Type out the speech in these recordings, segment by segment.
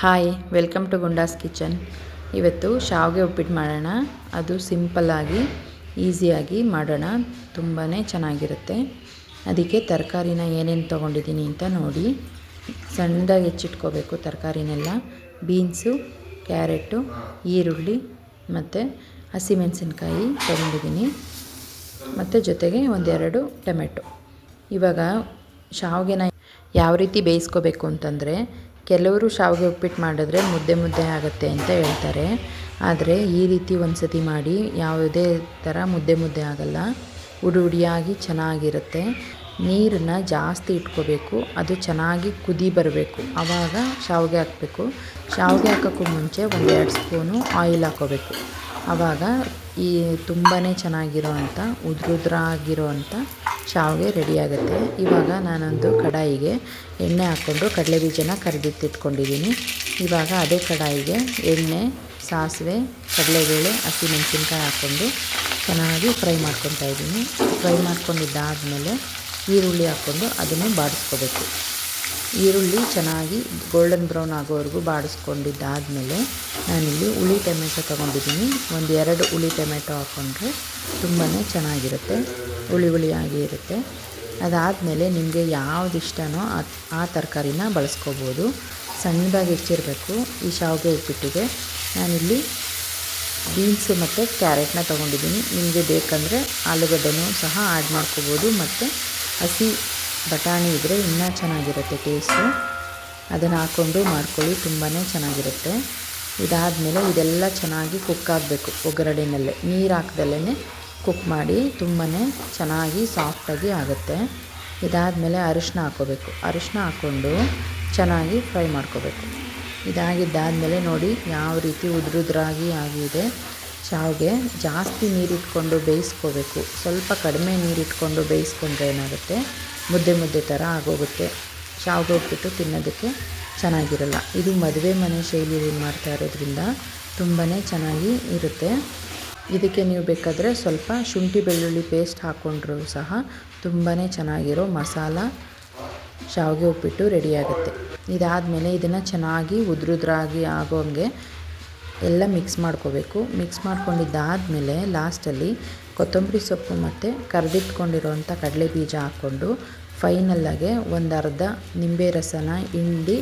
Hi, welcome to Gunda's kitchen. ಇವತ್ತು ಶಾವಿಗೆ ಉಪ್ಪಿಟ್ಟು ಮಾಡೋಣ. ಅದು ಸಿಂಪಲ್ಲಾಗಿ ಈಸಿಯಾಗಿ ಮಾಡೋಣ. ತುಂಬಾ ಚೆನ್ನಾಗಿರುತ್ತೆ. ಅದಕ್ಕೆ ತರಕಾರಿನ ಏನೇನು ತೊಗೊಂಡಿದ್ದೀನಿ ಅಂತ ನೋಡಿ. ಸಣ್ಣದಾಗಿ ಹೆಚ್ಚಿಟ್ಕೋಬೇಕು ತರಕಾರಿನೆಲ್ಲ. ಬೀನ್ಸು, ಕ್ಯಾರೆಟು, ಈರುಳ್ಳಿ ಮತ್ತು ಹಸಿಮೆಣಸಿನ್ಕಾಯಿ ತೊಗೊಂಡಿದ್ದೀನಿ. ಮತ್ತು ಜೊತೆಗೆ ಒಂದೆರಡು ಟೊಮೆಟೊ. ಇವಾಗ ಶಾವಿಗೆನ ಯಾವ ರೀತಿ ಬೇಯಿಸ್ಕೋಬೇಕು ಅಂತಂದರೆ ಕೆಲವರು ಶಾವಿಗೆ ಉಪ್ಪಿಟ್ಟು ಮಾಡಿದ್ರೆ ಮುದ್ದೆ ಮುದ್ದೆ ಆಗುತ್ತೆ ಅಂತ ಹೇಳ್ತಾರೆ. ಆದರೆ ಈ ರೀತಿ ಒಂದು ಸತಿ ಮಾಡಿ ಯಾವುದೇ ಥರ ಮುದ್ದೆ ಮುದ್ದೆ ಆಗಲ್ಲ. ಉಡಿ ಉಡಿಯಾಗಿ ಚೆನ್ನಾಗಿರುತ್ತೆ. ನೀರನ್ನು ಜಾಸ್ತಿ ಇಟ್ಕೋಬೇಕು. ಅದು ಚೆನ್ನಾಗಿ ಕುದಿ ಬರಬೇಕು. ಆವಾಗ ಶಾವಿಗೆ ಹಾಕಬೇಕು. ಶಾವಿಗೆ ಹಾಕೋಕ್ಕೂ ಮುಂಚೆ ಒಂದೆರಡು ಸ್ಪೂನು ಆಯಿಲ್ ಹಾಕೋಬೇಕು. ಆವಾಗ ಈ ತುಂಬಾ ಚೆನ್ನಾಗಿರೋ ಅಂಥ ಉದ್ರುದ್ರಾಗಿರೋ ಶಾವಿಗೆ ರೆಡಿಯಾಗುತ್ತೆ ಇವಾಗ ನಾನೊಂದು ಕಡಾಯಿಗೆ ಎಣ್ಣೆ ಹಾಕ್ಕೊಂಡು ಕಡಲೆ ಬೀಜನ ಕರಿದಿತ್ತಿಟ್ಕೊಂಡಿದ್ದೀನಿ ಇವಾಗ ಅದೇ ಕಡಾಯಿಗೆ ಎಣ್ಣೆ, ಸಾಸಿವೆ, ಕಡಲೆಬೇಳೆ ಹಸಿಮೆಣಸಿನ್ಕಾಯಿ ಹಾಕ್ಕೊಂಡು ಚೆನ್ನಾಗಿ ಫ್ರೈ ಮಾಡ್ಕೊತಾ ಇದ್ದೀನಿ ಫ್ರೈ ಮಾಡ್ಕೊಂಡಿದ್ದಾದಮೇಲೆ ಈರುಳ್ಳಿ ಹಾಕ್ಕೊಂಡು ಅದನ್ನು ಬಾಡಿಸ್ಕೋಬೇಕು. ಈರುಳ್ಳಿ ಚೆನ್ನಾಗಿ ಗೋಲ್ಡನ್ ಬ್ರೌನ್ ಆಗೋವರೆಗೂ ಬಾಡಿಸ್ಕೊಂಡಿದ್ದಾದಮೇಲೆ ನಾನಿಲ್ಲಿ ಹುಳಿ ಟೊಮೆಟೊ ತೊಗೊಂಡಿದ್ದೀನಿ. ಒಂದು ಎರಡು ಹುಳಿ ಟೊಮೆಟೊ ಹಾಕ್ಕೊಂಡ್ರೆ ತುಂಬಾ ಚೆನ್ನಾಗಿರುತ್ತೆ, ಹುಳಿ ಹುಳಿಯಾಗಿ ಇರುತ್ತೆ. ಅದಾದಮೇಲೆ ನಿಮಗೆ ಯಾವ್ದು ಇಷ್ಟನೋ ಆ ತರಕಾರಿನ ಬಳಸ್ಕೋಬೋದು. ಸಣ್ಣದಾಗಿ ಹೆಚ್ಚಿರಬೇಕು, ಈ ಶಾವಿಗೆ ಉಪ್ಪಿಟ್ಟಿಗೆ. ನಾನಿಲ್ಲಿ ಬೀನ್ಸು ಮತ್ತು ಕ್ಯಾರೆಟ್ನ ತೊಗೊಂಡಿದ್ದೀನಿ. ನಿಮಗೆ ಬೇಕಂದರೆ ಆಲೂಗಡ್ಡೆನೂ ಸಹ ಆ್ಯಡ್ ಮಾಡ್ಕೋಬೋದು, ಮತ್ತು ಹಸಿ ಬಟಾಣಿ ಇದ್ದರೆ ಇನ್ನೂ ಚೆನ್ನಾಗಿರುತ್ತೆ ಟೇಸ್ಟು ಅದನ್ನು ಹಾಕ್ಕೊಂಡು ಮಾಡ್ಕೊಳ್ಳಿ ತುಂಬಾ ಚೆನ್ನಾಗಿರುತ್ತೆ. ಇದಾದಮೇಲೆ ಇದೆಲ್ಲ ಚೆನ್ನಾಗಿ ಕುಕ್ ಆಗಬೇಕು ಒಗ್ಗರಣೆಯಲ್ಲೇ ನೀರು ಹಾಕ್ದಲೇ ಕುಕ್ ಮಾಡಿ ತುಂಬಾ ಚೆನ್ನಾಗಿ ಸಾಫ್ಟಾಗಿ ಆಗುತ್ತೆ. ಇದಾದಮೇಲೆ ಅರಿಶಿನ ಹಾಕ್ಕೋಬೇಕು. ಅರಿಶಿನ ಹಾಕ್ಕೊಂಡು ಚೆನ್ನಾಗಿ ಫ್ರೈ ಮಾಡ್ಕೋಬೇಕು. ಇದಾಗಿದ್ದಾದಮೇಲೆ ನೋಡಿ ಯಾವ ರೀತಿ ಉದ್ರುದ್ರಾಗಿ ಆಗಿದೆ. ಶಾವಿಗೆ ಜಾಸ್ತಿ ನೀರಿಟ್ಕೊಂಡು ಬೇಯಿಸ್ಕೋಬೇಕು. ಸ್ವಲ್ಪ ಕಡಿಮೆ ನೀರಿಟ್ಕೊಂಡು ಬೇಯಿಸ್ಕೊಂಡ್ರೆ ಏನಾಗುತ್ತೆ? ಮುದ್ದೆ ಮುದ್ದೆ ಥರ ಆಗೋಗುತ್ತೆ. ಶಾವಿಗೆ ಉಪ್ಪಿಟ್ಟು ತಿನ್ನೋದಕ್ಕೆ ಚೆನ್ನಾಗಿರಲ್ಲ. ಇದು ಮದುವೆ ಮನೆ ಶೈಲಿಯಲ್ಲಿ ಮಾಡ್ತಾ ಇರೋದ್ರಿಂದ ತುಂಬಾ ಚೆನ್ನಾಗಿ ಇರುತ್ತೆ. ಇದಕ್ಕೆ ನೀವು ಬೇಕಾದರೆ ಸ್ವಲ್ಪ ಶುಂಠಿ ಬೆಳ್ಳುಳ್ಳಿ ಪೇಸ್ಟ್ ಹಾಕ್ಕೊಂಡ್ರೂ ಸಹ ತುಂಬಾ ಚೆನ್ನಾಗಿರೋ ಮಸಾಲ ಶಾವಿಗೆ ಉಪ್ಪಿಟ್ಟು ರೆಡಿಯಾಗುತ್ತೆ ಇದಾದಮೇಲೆ ಇದನ್ನು ಚೆನ್ನಾಗಿ ಉದ್ರುದ್ರಾಗಿ ಆಗೋಂಗೆ ಎಲ್ಲ ಮಿಕ್ಸ್ ಮಾಡ್ಕೋಬೇಕು. ಮಿಕ್ಸ್ ಮಾಡ್ಕೊಂಡಿದ್ದಾದಮೇಲೆ ಲಾಸ್ಟಲ್ಲಿ ಕೊತ್ತಂಬರಿ ಸೊಪ್ಪು ಮತ್ತು ಕರೆದಿಟ್ಕೊಂಡಿರೋಂಥ ಕಡಲೆ ಬೀಜ ಹಾಕ್ಕೊಂಡು ಫೈನಲ್ಲಾಗೆ ಒಂದು ಅರ್ಧ ನಿಂಬೆ ರಸನ, ಹಿಂಡಿ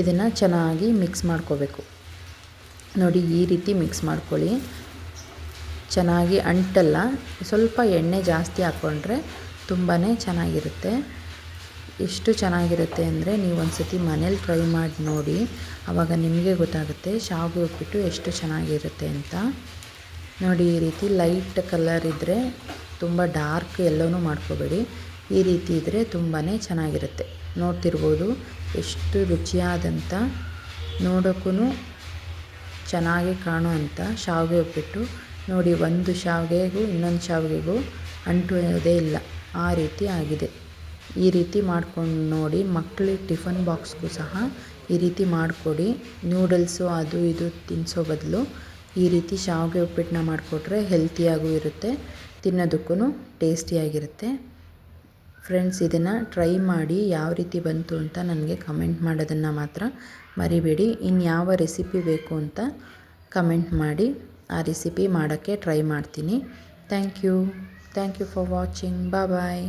ಇದನ್ನು ಚೆನ್ನಾಗಿ ಮಿಕ್ಸ್ ಮಾಡ್ಕೋಬೇಕು. ನೋಡಿ, ಈ ರೀತಿ ಮಿಕ್ಸ್ ಮಾಡ್ಕೊಳ್ಳಿ. ಚೆನ್ನಾಗಿ ಅಂಟಲ್ಲ, ಸ್ವಲ್ಪ ಎಣ್ಣೆ ಜಾಸ್ತಿ ಹಾಕ್ಕೊಂಡ್ರೆ ತುಂಬಾ ಚೆನ್ನಾಗಿರುತ್ತೆ. ಎಷ್ಟು ಚೆನ್ನಾಗಿರುತ್ತೆ ಅಂದರೆ ನೀವು ಒಂದು ಸತಿ ಮನೇಲಿ ಟ್ರೈ ಮಾಡಿ ನೋಡಿ ಆವಾಗ ನಿಮಗೆ ಗೊತ್ತಾಗುತ್ತೆ ಶಾವಿಗೆ ಉಪ್ಪಿಟ್ಟು ಎಷ್ಟು ಚೆನ್ನಾಗಿರುತ್ತೆ ಅಂತ. ನೋಡಿ, ಈ ರೀತಿ ಲೈಟ್ ಕಲರ್ ಇದ್ದರೆ ತುಂಬ ಡಾರ್ಕ್ ಎಲ್ಲೋನೂ ಮಾಡ್ಕೋಬೇಡಿ. ಈ ರೀತಿ ಇದ್ದರೆ ತುಂಬಾ ಚೆನ್ನಾಗಿರುತ್ತೆ. ನೋಡ್ತಿರ್ಬೋದು, ಎಷ್ಟು ರುಚಿಯಾದಂಥ ನೋಡೋಕ್ಕೂ ಚೆನ್ನಾಗಿ ಕಾಣುವಂಥ ಶಾವಿಗೆ ಉಪ್ಪಿಟ್ಟು ನೋಡಿ, ಒಂದು ಶಾವಿಗೆಗೂ ಇನ್ನೊಂದು ಶಾವಿಗೆಗೂ ಅಂಟುವುದೇ ಇಲ್ಲ. ಆ ರೀತಿ ಆಗಿದೆ. ಈ ರೀತಿ ಮಾಡ್ಕೊಂಡು ನೋಡಿ ಮಕ್ಕಳಿಗೆ ಟಿಫನ್ ಬಾಕ್ಸ್ಗೂ ಸಹ ಈ ರೀತಿ ಮಾಡಿಕೊಡಿ. ನೂಡಲ್ಸು ಅದು ಇದು ತಿನ್ನಿಸೋ ಬದಲು ಈ ರೀತಿ ಶಾವಿಗೆ ಉಪ್ಪಿಟ್ಟನ್ನ ಮಾಡಿಕೊಟ್ರೆ ಹೆಲ್ತಿಯಾಗೂ ಇರುತ್ತೆ ತಿನ್ನೋದಕ್ಕೂ ಟೇಸ್ಟಿಯಾಗಿರುತ್ತೆ ಫ್ರೆಂಡ್ಸ್ ಇದನ್ನು ಟ್ರೈ ಮಾಡಿ ಯಾವ ರೀತಿ ಬಂತು ಅಂತ ನನಗೆ ಕಮೆಂಟ್ ಮಾಡೋದನ್ನು ಮಾತ್ರ ಮರಿಬೇಡಿ. ಇನ್ನು ಯಾವ ರೆಸಿಪಿ ಬೇಕು ಅಂತ ಕಮೆಂಟ್ ಮಾಡಿ ಆ ರೆಸಿಪಿ ಮಾಡೋಕ್ಕೆ ಟ್ರೈ ಮಾಡ್ತೀನಿ. Thank you thank you for watching bye